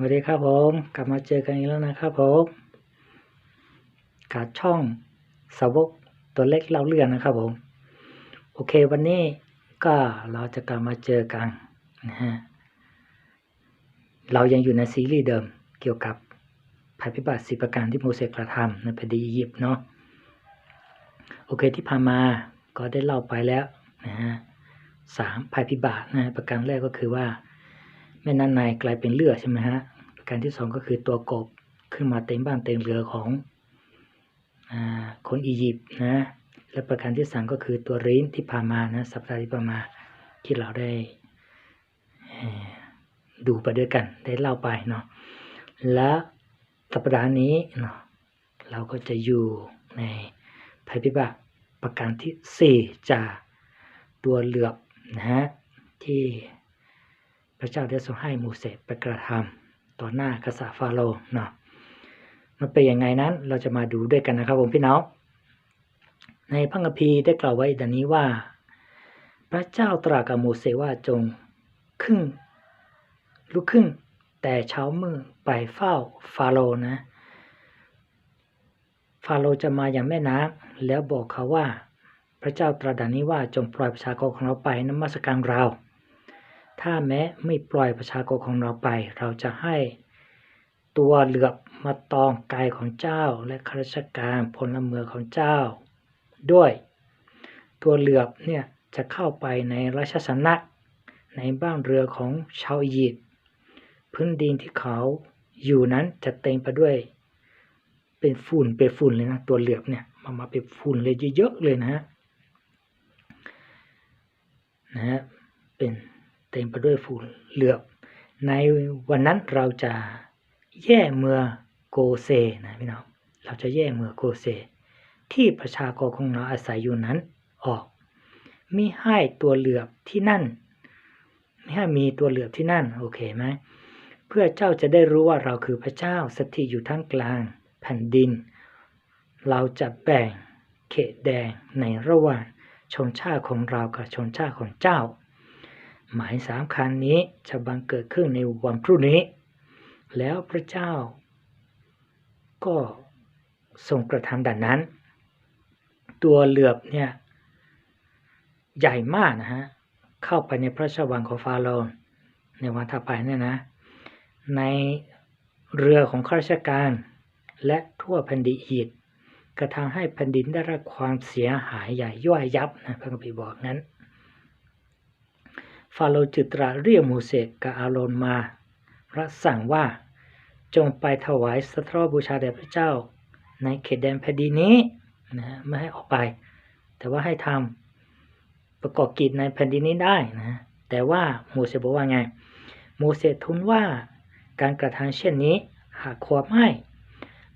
สวัสดีครับผม กลับมาเจอกันอีกแล้วนะครับผมกับช่องสาวกตัวเล็กเล่าเรื่องนะครับผม โอเควันนี้ก็เราจะกลับมาเจอกันนะฮะเรายังอยู่ในซีรีส์เดิมเกี่ยวกับภัยพิบัติสิประการที่โมเสสกระทำในแผ่นดินอียิปต์เนาะโอเคที่ผ่านมาก็ได้เล่าไปแล้วนะฮะสามภัยพิบัตินะฮะประการแรกก็คือว่า ม่น้ำนายกลายเป็นเลือดใช่ไหมฮะประการที่สองก็คือตัวกบขึ้นมาเต็มบ้านเต็มเรือของอคนอียิปต์นะ และประการที่สามก็คือตัวริ้นที่ผ่ามานะสัปดาห์ที่ผ่ามาที่เราได้ดูไปด้วยกันได้เล่าไปเนาะและสัปดาห์นี้เนาะเราก็จะอยู่ในภัยพิบัติประการที่สี่จากตัวเหลือบนะฮะที่ พระเจ้าได้ทรงให้มูเสสไปกระทำต่อหน้ากษัตริย์ฟาโรห์เนาะมันเป็นยังไงนั้นเราจะมาดูด้วยกันนะครับผมพี่น้องในพระคัมภีร์ได้กล่าวไว้ดังนี้ว่า พระเจ้าตรัสกับมูเสสว่าจงขึ้นลุกขึ้นแต่เช้ามืดไปเฝ้าฟาโรห์นะ ฟาโรห์จะมาอย่างแม่น้ำแล้วบอกเขาว่า พระเจ้าตรัสดังนี้ว่าจงปล่อยประชากรของเราไปนมัสการเรา ถ้าแม้ไม่ปล่อยประชากรของเราไป เราจะให้ตัวเหลือบมาตองกายของเจ้าและข้าราชการพลเมืองของเจ้า ด้วย ตัวเหลือบเนี่ยจะเข้าไปในราชสำนักในบ้านเรือของชาวอียิปต์พื้นดินที่เขาอยู่นั้นจะเต็มไปด้วย เป็นฝุ่นเป็นฝุ่นเลยนะตัวเหลือบเนี่ยมามาเป็นฝุ่นเลยเยอะๆเลยนะฮะนะฮะเป็น เต็มไปด้วยฝุ่นเหลือบ ในวันนั้นเราจะแย่เมืองโกเซนะพี่น้องเราจะแย่เมืองโกเซ ที่ประชากรของเราอาศัยอยู่นั้นออกมิให้ตัวเหลือบที่นั่นไม่ให้มีตัวเหลือบที่นั่นโอเคไหมเพื่อเจ้าจะได้รู้ว่าเราคือพระเจ้าสถิตอยู่ท่ามกลางแผ่นดิน เราจะแบ่งเขตแดงในระหว่างชนชาติของเรากับชนชาติของเจ้า หมายสามคันนี้จะบังเกิดขึ้นในวันพรุ่งนี้ แล้วพระเจ้า ก็ทรงกระทำดังนั้น ตัวเหลือบเนี่ยใหญ่มากนะฮะ เข้าไปในพระราชวังของฟาโรห์ในวันถัดไปเนี่ยนะ ในเรือของข้าราชการและทั่วแผ่นดินอียิปต์กระทำให้แผ่นดินได้รับความเสียหายใหญ่ย่อยยับนะพระคัมภีร์บอกงั้น ฟาโรห์จึงตรัสเรียกโมเสสกับอาโรนมารับสั่งว่าจงไปถวายสัตว์บูชาแด่พระเจ้า ในเขตแดนแผ่นดินนี้นะไม่ให้ออกไป แต่ว่าให้ทำประกอบกิจในแผ่นดินนี้ได้นะแต่ว่าโมเสสบอกว่าไง โมเสสทูลว่าการกระทำเช่นนี้หากควรไม่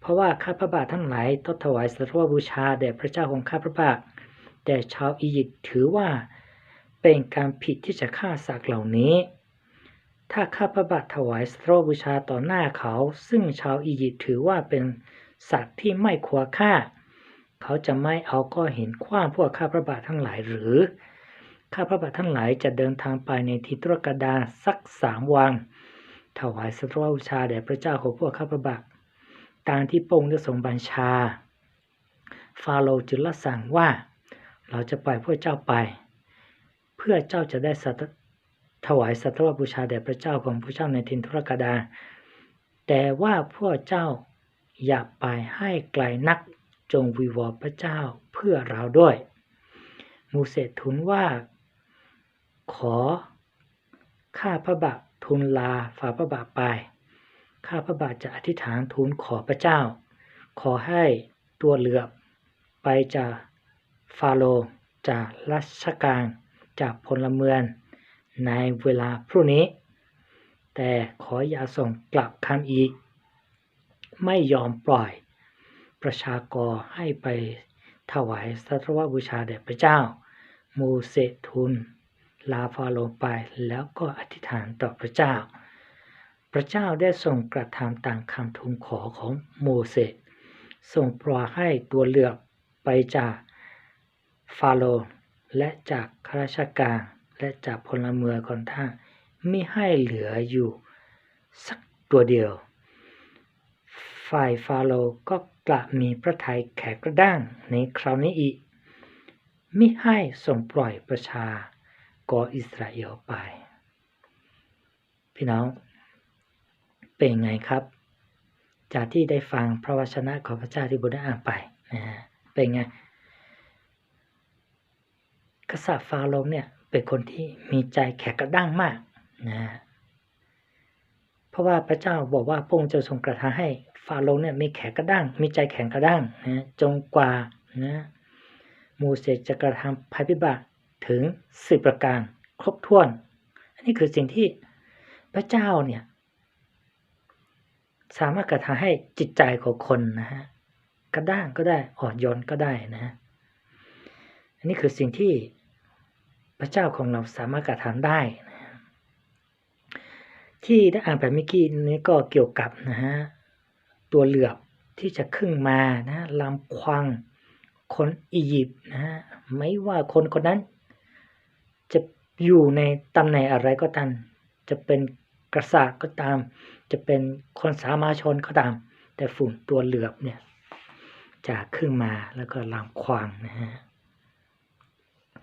เพราะว่าข้าพระบาททั้งหลายต้องถวายสัตว์บูชาแด่พระเจ้าของข้าพระบาทแต่ชาวอียิปต์ถือว่า เป็นการผิดที่จะฆ่าสัตว์เหล่านี้ ถ้าข้าพระบาทถวายสตรบูชาต่อหน้าเขา ซึ่งชาวอียิปต์ถือว่าเป็นสัตว์ที่ไม่ควรฆ่า เขาจะไม่เอาก็เห็นขว้างพวกข้าพระบาททั้งหลายหรือ ข้าพระบาททั้งหลายจะเดินทางไปในทิศตรกดาสักสามวัน ถวายสตรบูชาแด่พระเจ้าของพวกข้าพระบาทตามที่พระองค์ได้ทรงบัญชา ฟาโรห์จึงรับสั่งว่า เราจะปล่อยพวกเจ้าไป เพื่อเจ้าจะได้สัตถวายสัตว์บูชาแด่พระเจ้าของพระเจ้าในทินทุรกดา แต่ว่าพวกเจ้าอย่าไปให้ไกลนักจงวิวรพระเจ้าเพื่อเราด้วย มูเสสทูลว่า ขอ ข้าพระบาททูลลาฝ่าพระบาทไป ข้าพระบาทจะอธิษฐานทูลขอพระเจ้า ขอให้ตัวเหลือบไปจากฟาโรจากราชการ จากพลเมืองในเวลาพรุ่งนี้ แต่ขออย่าส่งกลับคำอีก ไม่ยอมปล่อยประชากรให้ไปถวายสัตวบูชาแด่พระเจ้า มูเสทูลลาฟาโรห์ไปแล้วก็อธิษฐานต่อพระเจ้า พระเจ้าได้ทรงกระทำตามคำทูลขอของโมเสสทรงปล่อยให้ตัวเลือบไปจากฟาโรห์ และจากข้าราชการและจากพลเมืองของท่าไม่ให้เหลืออยู่สักตัวเดียว ฝ่ายฟาโรก็กลับมีพระทัยแข็งกระด้างในคราวนี้อีกมิให้ส่งปล่อยประชากออิสราเอลไป พี่น้อง เป็นไงครับ จากที่ได้ฟังพระวจนะของพระเจ้าที่บุตรได้อ่านไปนะฮะเป็นไง กษัตริย์ฟาโรห์เนี่ยเป็นคนที่มีใจแข็งกระด้างมากนะเพราะว่าพระเจ้าบอกว่าพระองค์จะทรงกระทำให้ฟาโรห์เนี่ยมีแข็งกระด้าง มีใจแข็งกระด้างนะจงกว่านะโมเสสจะกระทำภัยพิบัติถึงสิบประการครบถ้วน อันนี้คือสิ่งที่พระเจ้าเนี่ยสามารถกระทำให้จิตใจของคนนะฮะกระด้างก็ได้อ่อนโยนก็ได้นะ อันนี้คือสิ่งที่ พระเจ้าของเราสามารถกระทำได้ ที่ได้อ่านไปเมื่อกี้นี้ก็เกี่ยวกับนะฮะตัวเหลือบที่จะขึ้นมานะลำควังคนอียิปต์นะฮะไม่ว่าคนคนนั้น จะอยู่ในตำแหน่งอะไรก็ตามจะเป็นกษัตริย์ก็ตาม จะเป็นคนสามัญชนก็ตาม แต่ฝุ่นตัวเหลือบเนี่ยจะขึ้นมาแล้วก็ลำควางนะฮะ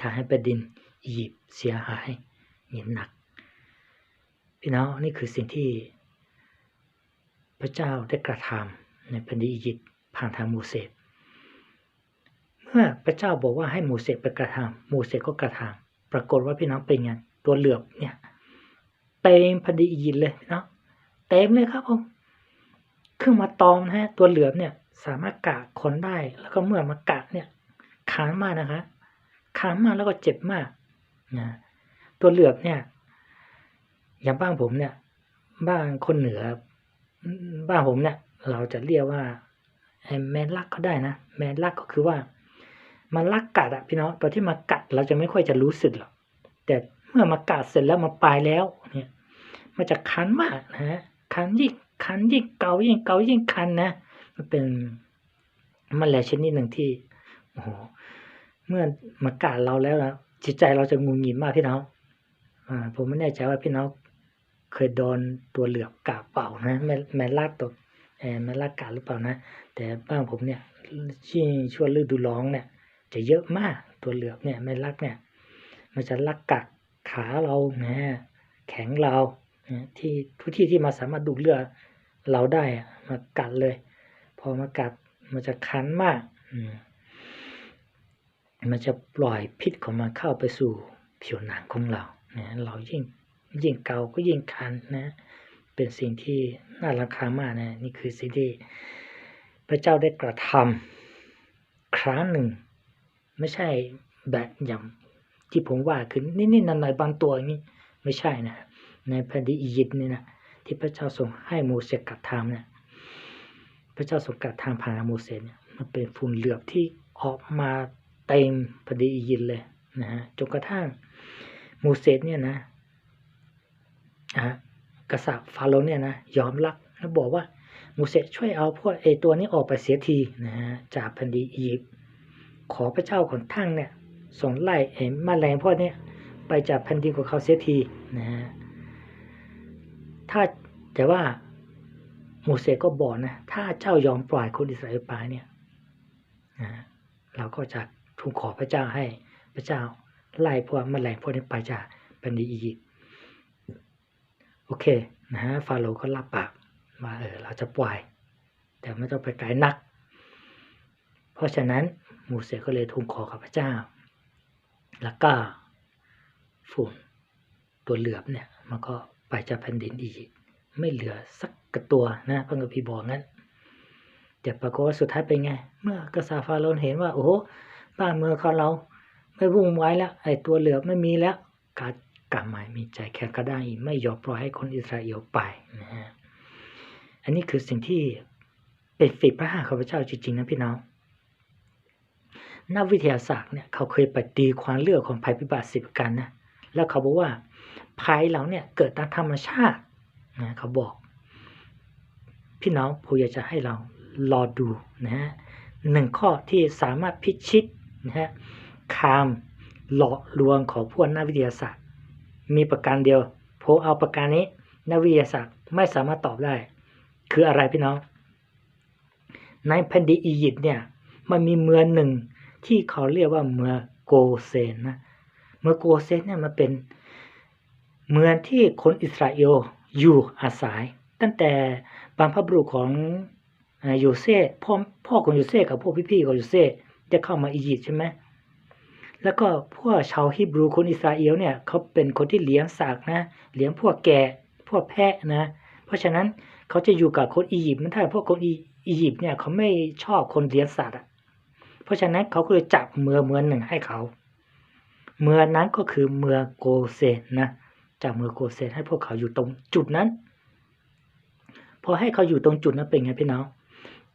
ทำให้แผ่นดิน อียิปต์เสียหายอย่างหนัก พี่น้องนี่คือสิ่งที่พระเจ้าได้กระทำในแผ่นดินอียิปต์ผ่านทางโมเสสเมื่อพระเจ้าบอกว่าให้โมเสสไปกระทำโมเสสก็กระทำปรากฏว่าพี่น้องเป็นไงตัวเหลือบเนี่ยเต็มแผ่นดินอียิปต์เลยพี่น้องเต็มเลยครับผมขึ้นมาตอมนะฮะตัวเหลือบเนี่ยสามารถกะคนได้ แล้วก็เมื่อมากะเนี่ยขานมากนะคะขานมากแล้วก็เจ็บมาก นะตัวเหลือบเนี่ยอย่างบ้านผมเนี่ย บ้านคนเหนือ บ้านผมเนี่ย เราจะเรียกว่าแมนลักก็ได้นะแมนลักก็คือว่า มันลักกัดอะพี่น้องตอนที่มากัดเราจะไม่ค่อยจะรู้สึกหรอกแต่เมื่อมากัดเสร็จแล้วมาปลายแล้ว เนี่ย มันจะคันมากนะฮะคันยิ่งคันยิ่งเกายิ่งเกายิ่งคันนะมันเป็นมันแมลงชนิดหนึ่งที่โอ้โหเมื่อมากัดเราแล้วนะ จิตใจเราจะงุนงิดมากพี่น้องอ่าผมไม่แน่ใจว่าพี่น้องเคยโดนตัวเหลือบกาเปล่านะแม่แม่ลากตัวแม่ลากกาหรือเปล่านะ แต่บ้านผมเนี่ยที่ช่วงฤดูร้อนเนี่ย จะเยอะมากตัวเหลือบเนี่ยแม่ลักเนี่ย มันจะลักกัดขาเรานะแข็งเราที่ทุกที่ที่มาสามารถดูดเลือดเราได้มากัดเลย พอมากัดมันจะคันมาก อืม มันจะปล่อยพิษของมันเข้าไปสู่ผิวหนังของเรานะเรายิ่งยิ่งเกาก็ยิ่งคันนะ เป็นสิ่งที่น่ารักคาญมากนะ นี่คือสิ่งที่พระเจ้าได้กระทำครั้งหนึ่ง ไม่ใช่แบบอย่างที่ผมว่าคือนิดๆหน่อยๆบางตัวอย่างนี้ไม่ใช่นะ ในแผ่นดินอียิปต์นี่นะที่พระเจ้าทรงให้โมเสสกระทำเนี่ยพระเจ้าทรงกระทำผ่านโมเสสเนี่ยมันเป็นฝุ่นเหลือบที่ออกมา เต็มพอดีอียิปต์เลยนะฮะจนกระทั่งโมเสสเนี่ยนะอะกษัตริย์ฟาโรห์เนี่ยนะยอมรับแล้วบอกว่าโมเสสช่วยเอาพวกไอตัวนี้ออกไปเสียทีนะฮะจากแผ่นดินอียิปต์ขอพระเจ้าของท่านเนี่ยส่งไล่ไอ้แมลงพวกนี้ไปจากแผ่นดินของเขาเสียทีนะฮะถ้าแต่ว่าโมเสสก็บอกนะ ถ้าเจ้ายอมปล่อยคนอิสราเอลไปเนี่ยนะเราก็จะ ทูลขอพระเจ้าให้พระเจ้าไล่พวกแมลงพวกนี้ไปจากแผ่นดินอียิปต์โอเคนะฮะฟาโรห์ก็รับปากว่าเออเราจะปล่อย แต่ไม่ต้องไปไกลนัก เพราะฉะนั้นมูเสก็เลยทูลขอกับพระเจ้า แล้วก็ฝุ่นตัวเหลือบเนี่ยมันก็ไปจากแผ่นดินอียิปต์ไม่เหลือสักกระตัวนะพระกัมพีบอกงั้นแต่ปรากฏว่าสุดท้ายเป็นไง เมื่อกษัตริย์ฟาโรห์เห็นว่าโอ้ บ้านเมืองเของเรา ไม่วุ่นวายแล้วไอ้ตัวเหลือไม่มีแล้วกากลับมามีใจแข็งกระด้างอีกไม่ยอมปล่อยให้คนอิสราเอลไปนะฮะอันนี้คือสิ่งที่เป็นฝีพระหัตถ์ของพระเจ้าจริงๆนะพี่น้องนักวิทยาศาสตร์เนี่ยเขาเคยปฏิความเลือกของภัยพิบัติสิบกันนะแล้วเขาบอกว่าภัยเหล่าเนี่ยเกิดตามธรรมชาตินะเขาบอก พี่น้องผมอยากจะให้เรารอดูนะฮะหนึ่งข้อที่สามารถพิชิต นะฮะคามหลอกลวงของพวกนักวิทยาศาสตร์ มีประการเดียวผมเอาประการนี้ นักวิทยาศาสตร์ไม่สามารถตอบได้ คืออะไรพี่น้อง ในแผ่นดินอียิปต์เนี่ยมันมีเมืองหนึ่งที่เขาเรียกว่าเมืองโกเซนนะเมืองโกเซนเนี่ยมันเป็นเมืองที่คนอิสราเอลอยู่อาศัย ตั้งแต่บรรพบุรุษของอ่าโยเซฟพ่อพ่อของโยเซฟกับพวกพี่ๆของโยเซฟ จะเข้ามาอียิปต์ใช่ไหมแล้วก็พวกชาวฮิบรูคนอิสราเอลเนี่ยเขาเป็นคนที่เลี้ยงสัตว์นะเลี้ยงพวกแกะพวกแพะนะ เพราะฉะนั้นเขาจะอยู่กับคนอียิปต์มันถ้าพวกคนอียิปต์เนี่ยเขาไม่ชอบคนเลี้ยงสัตว์อะเพราะฉะนั้นเขาก็เลยจับเมืองเมืองหนึ่งให้เขาเมืองนั้นก็คือเมืองโกเซนนะจากเมืองโกเซนให้พวกเขาอยู่ตรงจุดนั้น พอให้เขาอยู่ตรงจุดนั้นเป็นไงพี่น้อง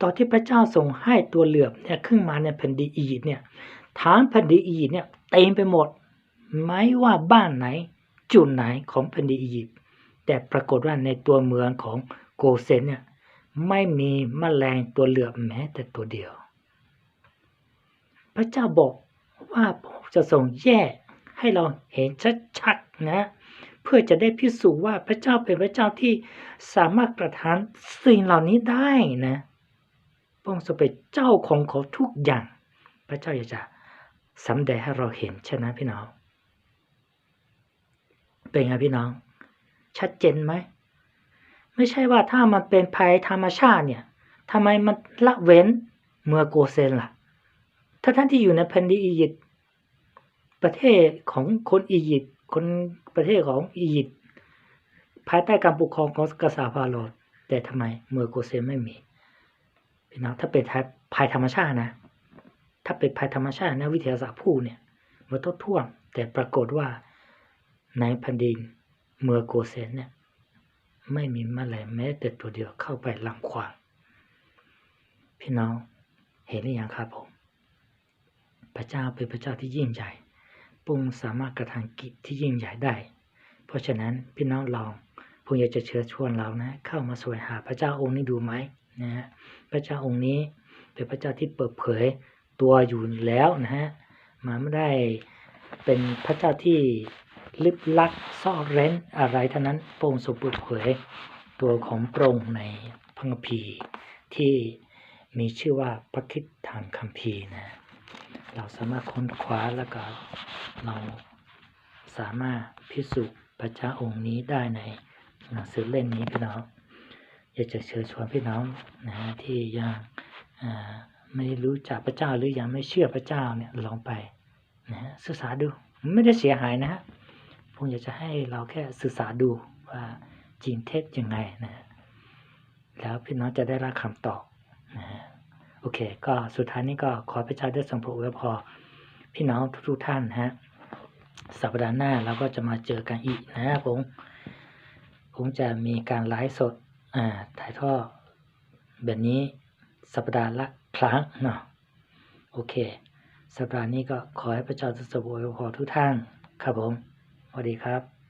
ตอนที่พระเจ้าทรงให้ตัวเหลือบเนี่ยขึ้นมาในแผ่นดินอียิปต์เนี่ยทางแผ่นดินอียิปต์เนี่ยเต็มไปหมด ไม่ว่าบ้านไหนจุดไหนของแผ่นดินอียิปต์แต่ปรากฏว่าในตัวเมืองของโกเซนเนี่ยไม่มีแมลงตัวเหลือบแม้แต่ตัวเดียว พระเจ้าบอกว่าผมจะทรงแยกให้เราเห็นชัดๆนะ เพื่อจะได้พิสูจน์ว่าพระเจ้าเป็นพระเจ้าที่สามารถประทานสิ่งเหล่านี้ได้นะ พระองค์ทรงเป็นเจ้าของเขาทุกอย่าง พระเจ้าอยากจะสำแดงให้เราเห็นใช่ไหมพี่น้อง เป็นไงพี่น้อง ชัดเจนไหม ไม่ใช่ว่าถ้ามันเป็นภัยธรรมชาติเนี่ยทำไมมันละเว้นเมืองโกเซนล่ะ ถ้าท่านที่อยู่ในแผ่นดินอียิปต์ประเทศของคนอียิปต์คนประเทศของอียิปต์ภายใต้การปกครองของกษัตริย์ฟาโรห์แต่ทำไมเมืองโกเซนไม่มี พี่น้องถ้าเป็นภัยธรรมชาตินะ ถ้าเป็นภัยธรรมชาตินะวิทยาศาสตร์พูดเนี่ยมันต้องท่วม แต่ปรากฏว่าในแผ่นดินเมืองโกเซนเนี่ยไม่มีแมลงแม้แต่ตัวเดียวเข้าไปลังควางพี่น้องเห็นหรือยังครับผม พระเจ้าเป็นพระเจ้าที่ยิ่งใหญ่พระองสามารถกระทำกิจที่ยิ่งใหญ่ได้ เพราะฉะนั้นพี่น้องลองผมอยากจะเชิญชวนเรานะ เข้ามาสวยหาพระเจ้าองค์นี้ดูไหม นะฮะพระเจ้าองค์นี้เป็นพระเจ้าที่เปิดเผยตัวอยู่แล้วนะฮะมาไม่ได้เป็นพระเจ้าที่ลึกลักซ่อนเร้นอะไรเท่านั้นพระองค์ทรงเปิดเผยตัวของพระองในพระคัมภีร์ที่มีชื่อว่าพระคิดทางคัมภีร์นะเราสามารถค้นคว้าแล้วก็เราสามารถพิสูจน์พระเจ้าองค์นี้ได้ในหนังสือเล่มนี้พี่น้อง อยากจะเชิญชวนพี่น้องนะฮะที่ยังไม่รู้จักพระเจ้าหรือยังไม่เชื่อพระเจ้าเนี่ยลองไปนะฮะศึกษาดูไม่ได้เสียหายนะฮะผมอยากจะให้เราแค่ศึกษาดูว่าจริงเท็จยังไงนะฮะแล้วพี่น้องจะได้รับคำตอบนะฮะโอเค ก็สุดท้ายนี้ก็ขอพระเจ้าได้ทรงโปรดอวยพรพี่น้องทุกๆท่านนะฮะสัปดาห์หน้าเราก็จะมาเจอกันอีกนะผมผมจะมีการไลฟ์สด ถ่ายทอดแบบนี้สัปดาห์ละครั้งเนาะโอเค สัปดาห์นี้ก็ขอให้พระเจ้าทรงโปรดอวยพรทุกท่านครับผมสวัสดีครับ